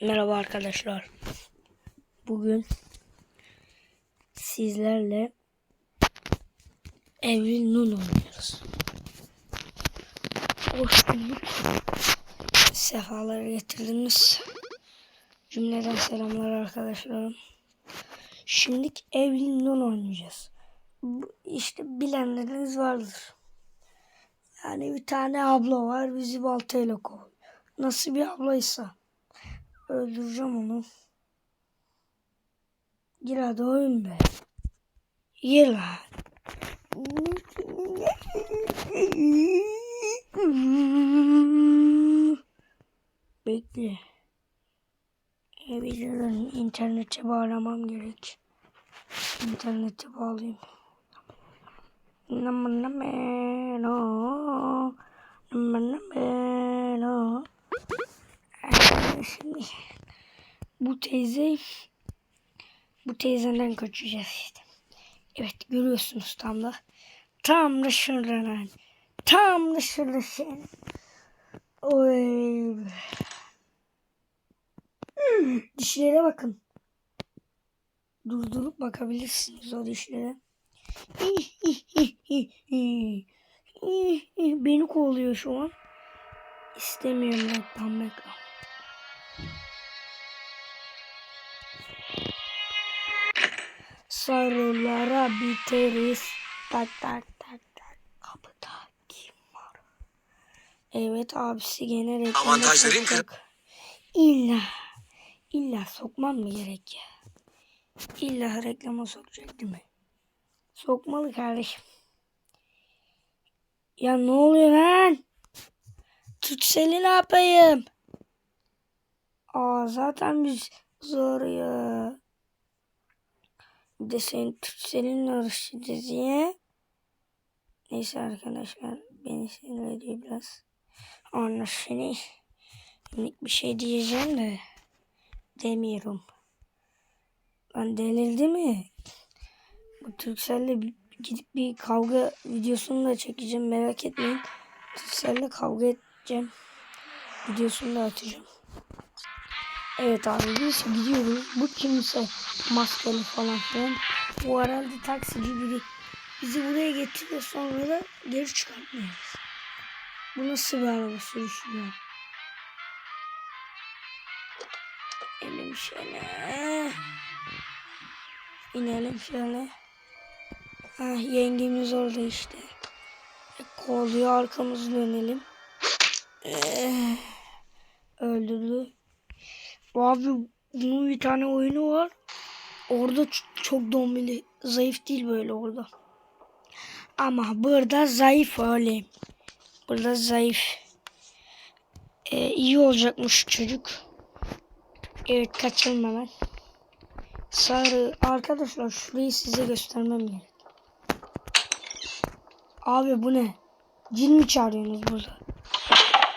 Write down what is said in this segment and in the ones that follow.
Merhaba arkadaşlar. Bugün sizlerle Evil Nun oynuyoruz. Hoş bulduk. Sefalar getirdiniz. Cümleden selamlar arkadaşlarım. Şimdi Evil Nun oynayacağız. İşte bilenleriniz vardır. Yani bir tane abla var bizi baltayla kovuyor. Nasıl bir ablaysa. Öldüreceğim onu. Gir hadi oyun be. Gir lan. Bekle. Evlerin internete bağlamam gerek. İnternete bağlayayım. Namanameno. Namanameno. Şimdi bu teyze bu teyzeden kaçacağız işte. Evet görüyorsunuz tam da. Tam da şuradan. Tam da şey. Oy. Dişlere bakın. Durdurup bakabilirsiniz o dişlere. Beni kovalıyor şu an. İstemiyorum reklam reklam. Sarılara biteriz. Tak tak tak tak. Kapıda kim var? Evet abisi gene reklama Avantajların kır-. İlla. İlla sokmam mı gerek ya? İlla reklama sokacak değil mi? Sokmalı kardeşim. Ya ne oluyor lan? Tut seni ne yapayım? Aa zaten biz zor ya. Bir de senin tut seninle uğraşacağız diye. Neyse arkadaşlar beni sinir ediyor biraz. Seni minik bir şey diyeceğim de demiyorum. Lan delirdi mi? Bu Türkcell'le bir- gidip bir kavga videosunu da çekeceğim merak etmeyin. Türkcell'le kavga edeceğim. Videosunu da atacağım. Evet abi biz gidiyoruz. Bu kimse maskeli falan filan. Bu herhalde taksici biri. Bizi buraya getiriyor sonra da geri çıkartmıyoruz. Bu nasıl bir araba sürüşü ya? İnelim şöyle. İnelim şöyle. Ah yengemiz orada işte. E, Kolluyor arkamızı dönelim. Abi bunun bir tane oyunu var. Orada çok dombili. Zayıf değil böyle orada. Ama burada zayıf öyle. Burada zayıf. Ee, iyi olacakmış çocuk. Evet kaçalım hemen. Sarı. Arkadaşlar şurayı size göstermem gerek. Abi bu ne? Cin mi çağırıyorsunuz burada?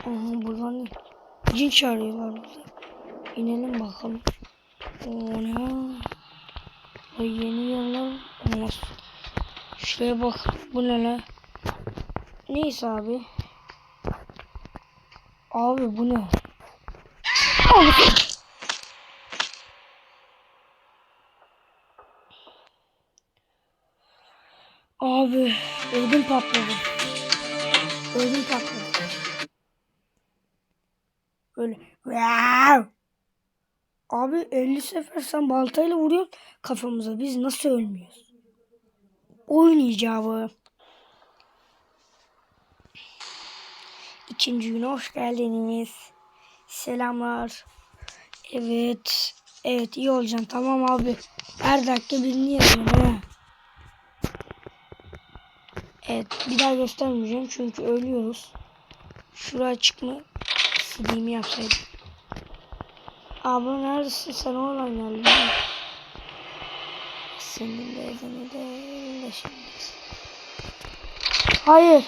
Aha buradan ne? Cin çağırıyorlar burada. İnelim bakalım. O ne? O yeni yerler olmaz. Şuraya bak. Bu ne lan? Neyse abi. Abi bu ne? Abi. Abi ödüm patladı. Ödüm patladı. Böyle wow. Abi 50 sefer sen baltayla vuruyorsun kafamıza. Biz nasıl ölmüyoruz? Oyun icabı. İkinci güne hoş geldiniz. Selamlar. Evet. Evet iyi olacaksın tamam abi. Her dakika birini yazıyorum ha. Evet bir daha göstermeyeceğim çünkü ölüyoruz. Şuraya çıkma sileyim yapsaydım. Abla neredesin sen oradan geldin? Senin de evini de evini de şimdi. Hayır.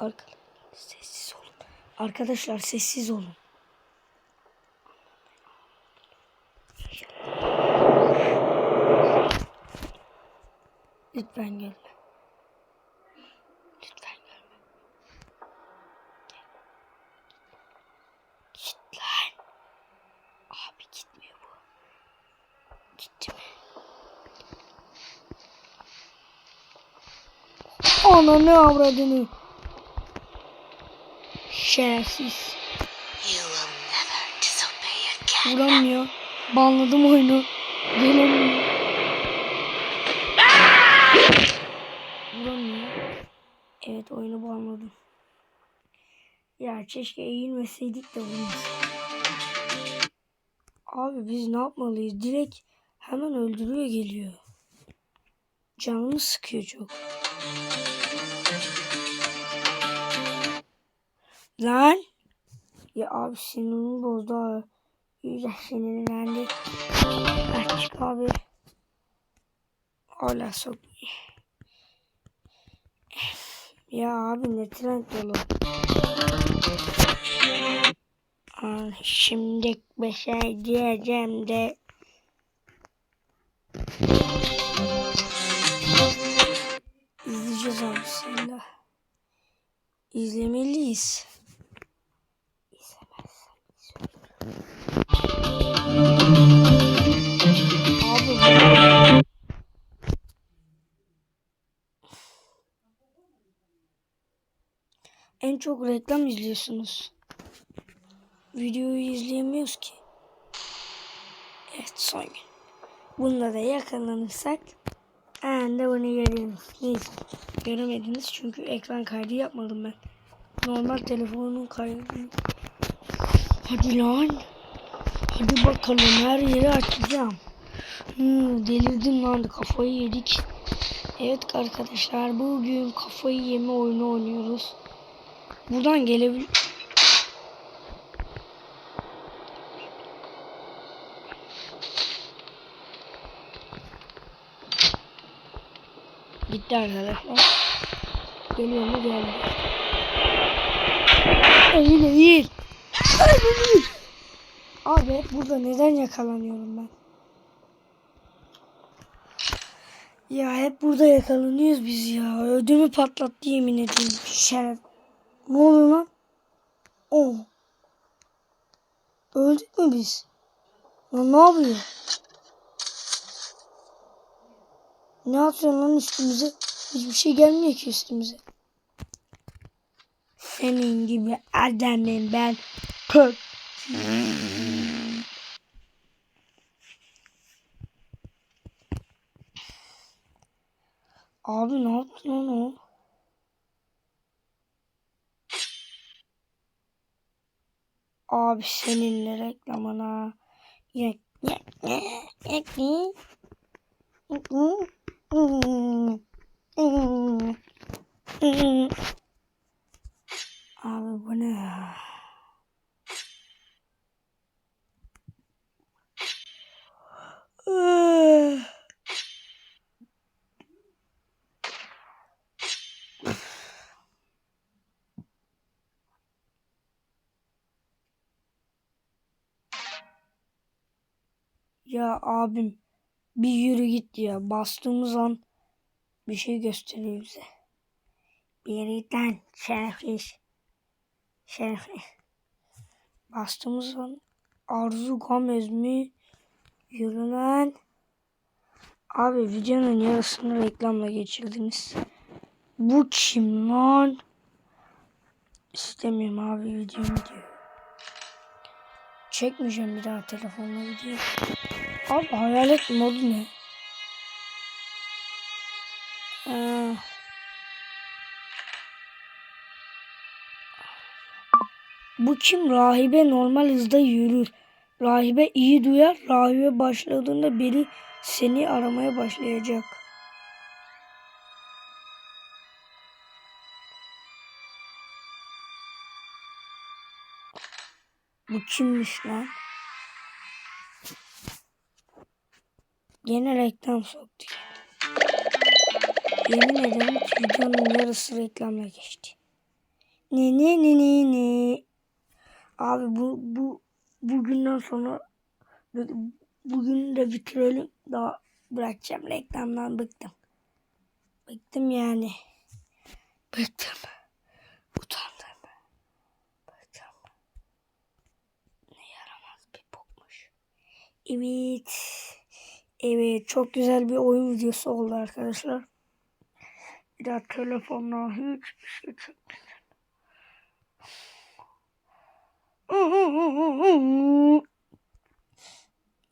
Arkadaşlar sessiz olun. Arkadaşlar sessiz olun. Lütfen gelme. Ananı avradını. Şerefsiz. Vuramıyor. Banladım oyunu. Gelemiyor. Vuramıyor. Evet oyunu banladım. Ya keşke eğilmeseydik de vurmasaydık. Abi biz ne yapmalıyız? Direkt hemen öldürüyor geliyor. Canımı sıkıyor çok. Lan! Ya abi sinirimi bozdu abi. İyice sinirlendi. Açık abi. Hala sok. Ya abi ne trend yolu. Aa, Şimdi bir şey diyeceğim de. İzleyeceğiz abi bismillah. İzlemeliyiz. Abi bu- En çok reklam izliyorsunuz. Videoyu izleyemiyoruz ki. Evet son gün. Bunda da yakalanırsak anında bunu görüyoruz. Neyse. Göremediniz çünkü ekran kaydı yapmadım ben. Normal telefonun kaydı. Hadi lan. Hadi bakalım her yeri açacağım. Hmm, delirdim lan kafayı yedik. Evet arkadaşlar bugün kafayı yeme oyunu oynuyoruz. Buradan gelebil... Gitti arkadaşlar. Geliyor mu geldi. Eğil eğil. Abi burada neden yakalanıyorum ben? Ya hep burada yakalanıyoruz biz ya. Ödümü patlattı yemin ediyorum. Şeref. Ne oluyor lan? Oh. Öldük mü biz? Lan ne yapıyor? Ne atıyorsun lan üstümüze? Hiçbir şey gelmiyor ki üstümüze. Senin gibi adamım ben. Kök. Abi ne yaptın lan o? Abi seninle reklamına. Ye, ye, ye, ye, ye. Abi bu ne ya? Ah. Ya abim bir yürü git ya. Bastığımız an bir şey gösteriyor bize. Birden şerefsiz. Şerefsiz. Bastığımız an Arzu Gomez mi? Yürü lan. Abi videonun yarısını reklamla geçirdiniz. Bu kim lan? İstemiyorum abi videomu diyor. Çekmeyeceğim bir daha telefonla video. Abi hayalet modu ne? Aa. Bu kim? Rahibe normal hızda yürür. Rahibe iyi duyar. Rahibe başladığında biri seni aramaya başlayacak. Bu kimmiş lan? Gene reklam soktu. Yemin ederim ki videonun yarısı reklamla geçti. Ne ne ne ne ne. Abi bu bu bugünden sonra bugün de bitirelim. Daha bırakacağım reklamdan bıktım. Bıktım yani. Bıktım. Utandım. Bıktım. Ne yaramaz bir bokmuş. Evet. Evet çok güzel bir oyun videosu oldu arkadaşlar. Bir daha telefonla hiçbir şey çekmedim.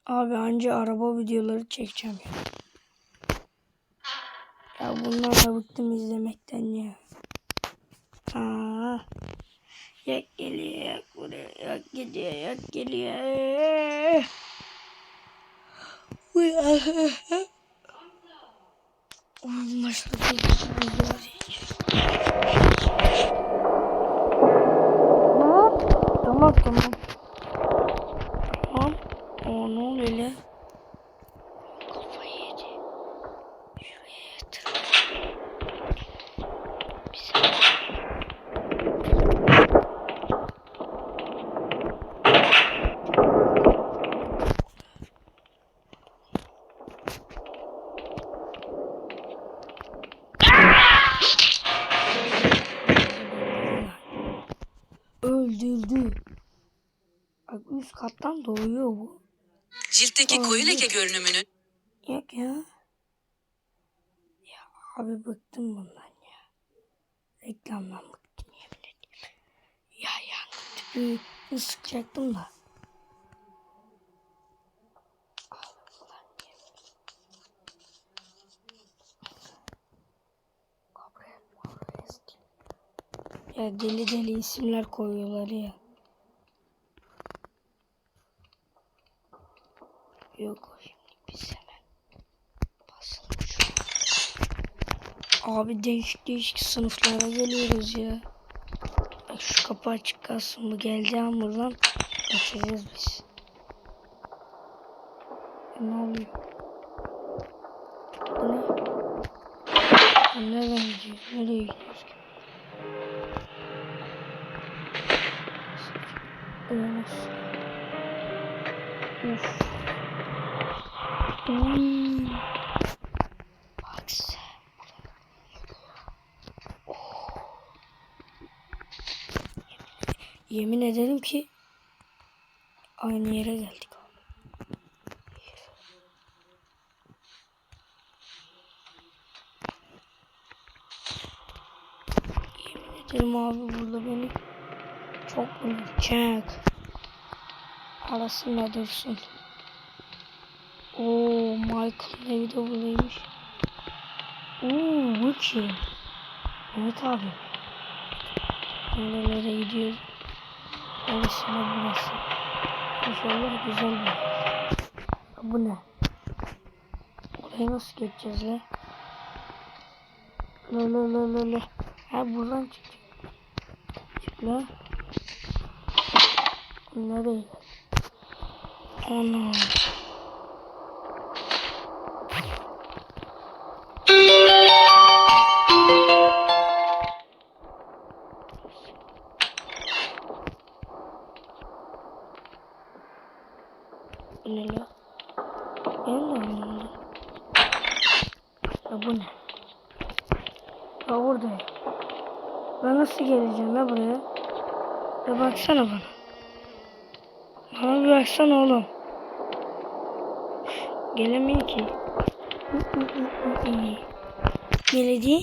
Abi anca araba videoları çekeceğim ya. Ya bundan da bıktım izlemekten ya. Aa, yak geliyor yak buraya yak gidiyor yak geliyor. Uy, Onun başladı. Tamam tamam. Tamam. O ne oluyor lan? Kafayı yedi. Şuraya yatır. Bir saniye. Öldürdü. Bak üst kattan doğuyor bu. Ciltteki koyu leke görünümünü Yok ya. Ya abi bıktım bundan ya. Reklamdan bıktım yemin ederim. Ya yangın tüpü sıkacaktım da. Ya deli deli isimler koyuyorlar ya. Yok şimdi biz hemen an. Abi değişik değişik sınıflara geliyoruz ya. Bak şu kapı açık kalsın bu geldi an buradan kaçacağız biz. E, ne oluyor? Ederim ki aynı yere geldik. Yemin ederim abi burada beni çok bulacak. Arasında dursun. Oo Michael'ın evi de buradaymış. Oo bu kim? Evet abi. Nerelere gidiyoruz? Orası da burası. İnşallah güzel bir. Bu ne? Oraya nasıl geçeceğiz la? La la la la la. Ha buradan çık. Çık la. Nereye? Ana. Buraya? Ya baksana bana. Bana bir baksana oğlum. Gelemiyor ki. Geledi.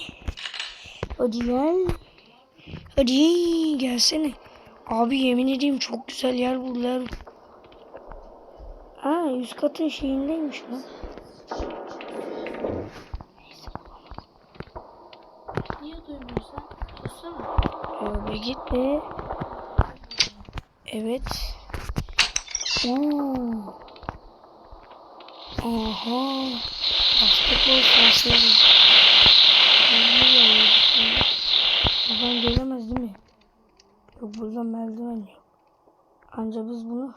Hadi gel. Hadi gelsene. Abi yemin edeyim çok güzel yer buldular. Ha üst katın şeyindeymiş lan. Niye duymuyorsun? Sussana. Abi gitme. Evet. Oo. Aha. Basketbol sahası. Buradan gelemez değil mi? Yok buradan merdiven yok. Anca biz bunu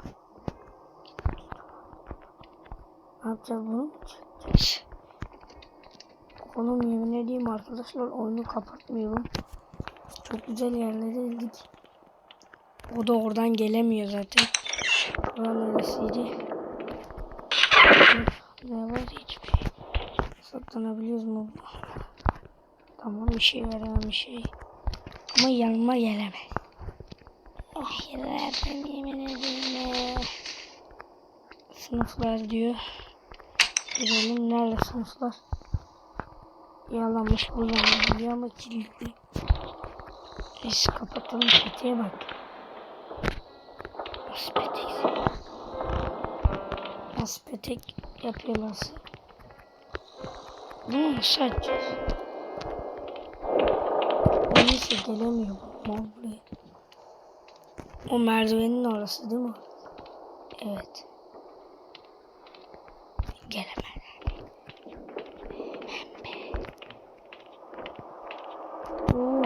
ne yapacağız bunu? Oğlum yemin edeyim arkadaşlar oyunu kapatmıyorum. Çok güzel yerlere indik. O da oradan gelemiyor zaten. Buranın neresiydi? Ne var hiçbir şey. Saklanabiliyoruz mu? Tamam bir şey veremem bir şey. Ama yanıma gelemez. Ah yerlerden yemin ederim. Sınıflar diyor. Girelim nerede sınıflar? Yalanmış buradan geliyor ama kilitli. Neyse kapatalım peteğe bak. Nasıl petek? Nasıl petek yapıyorlarsa. Bunu nasıl açacağız? Neyse gelemiyor mal buraya. O merdivenin orası değil mi? Evet. Gelemez. Oo.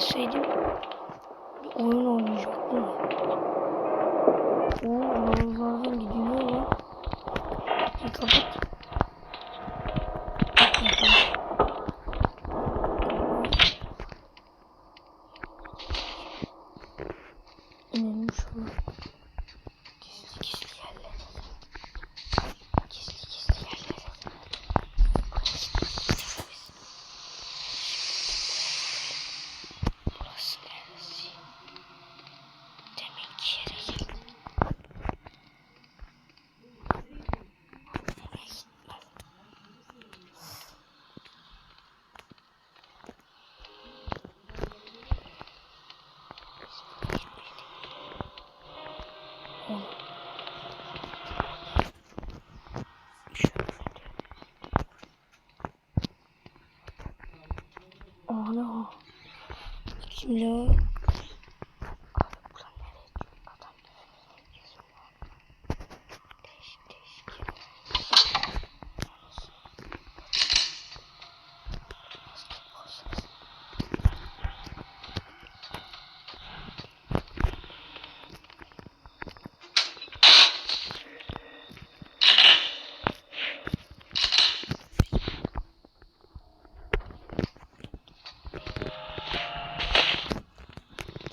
Sesine inebilseydim bir oyun oynayacaktım. Oo, oralardan gidiyor ya. Bir kapat. Kimle o? Abi buradan nereye gidiyor? Adam nereye gidiyor? Değişik değişik yerler. Basketbol sahası.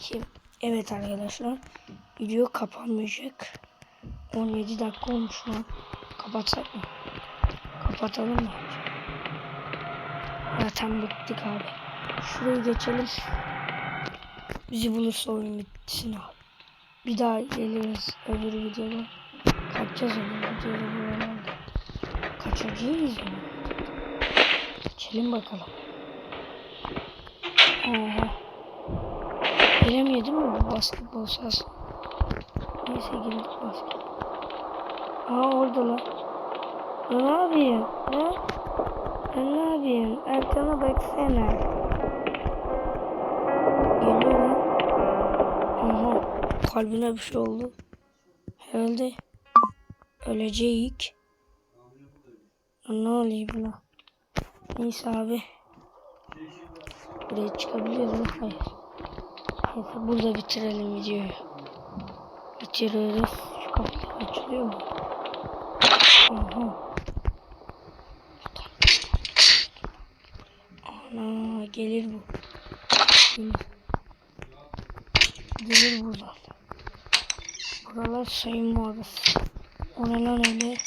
Kim? Evet arkadaşlar. Video kapanmayacak. 17 dakika olmuş şu an. Kapatsak? Kapatalım mı? Zaten bittik abi. Şurayı geçelim. Bizi bulursa oyun bitsin abi. Bir daha geliriz öbür videoda. Kaçacağız öbür videoda. Kaçacağız mı? Geçelim bakalım. Oha. Değil mi bu basketbol sahası? Neyse girdik basket. Aa orada lan. Ben ne yapayım? Ha? Ben ne yapayım? Arkana baksana. Geliyor lan. Aha. Kalbine bir şey oldu. Herhalde ölecek. Ne oluyor buna? Neyse abi. Buraya çıkabiliyoruz? Hayır. Neyse burada bitirelim videoyu. Bitiriyoruz. Şu kapılar açılıyor mu? Aha. Ana gelir bu. Gelir. Gelir buradan. Buralar soyunma odası. O ne lan öyle?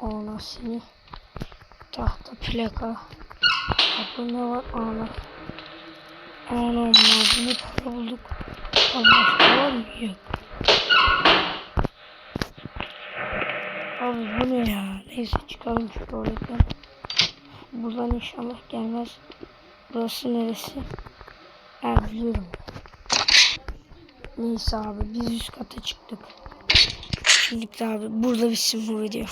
Ona seni. Tahta plaka. Kapı ne var? Ana. Ana malzeme para bulduk. Allah var mı? Yok. Abi bu ne ya? Neyse çıkalım şu tuvaletten. Buradan inşallah gelmez. Burası neresi? Ha biliyorum. Neyse abi biz üst kata çıktık. Şimdi abi burada bitsin bu video.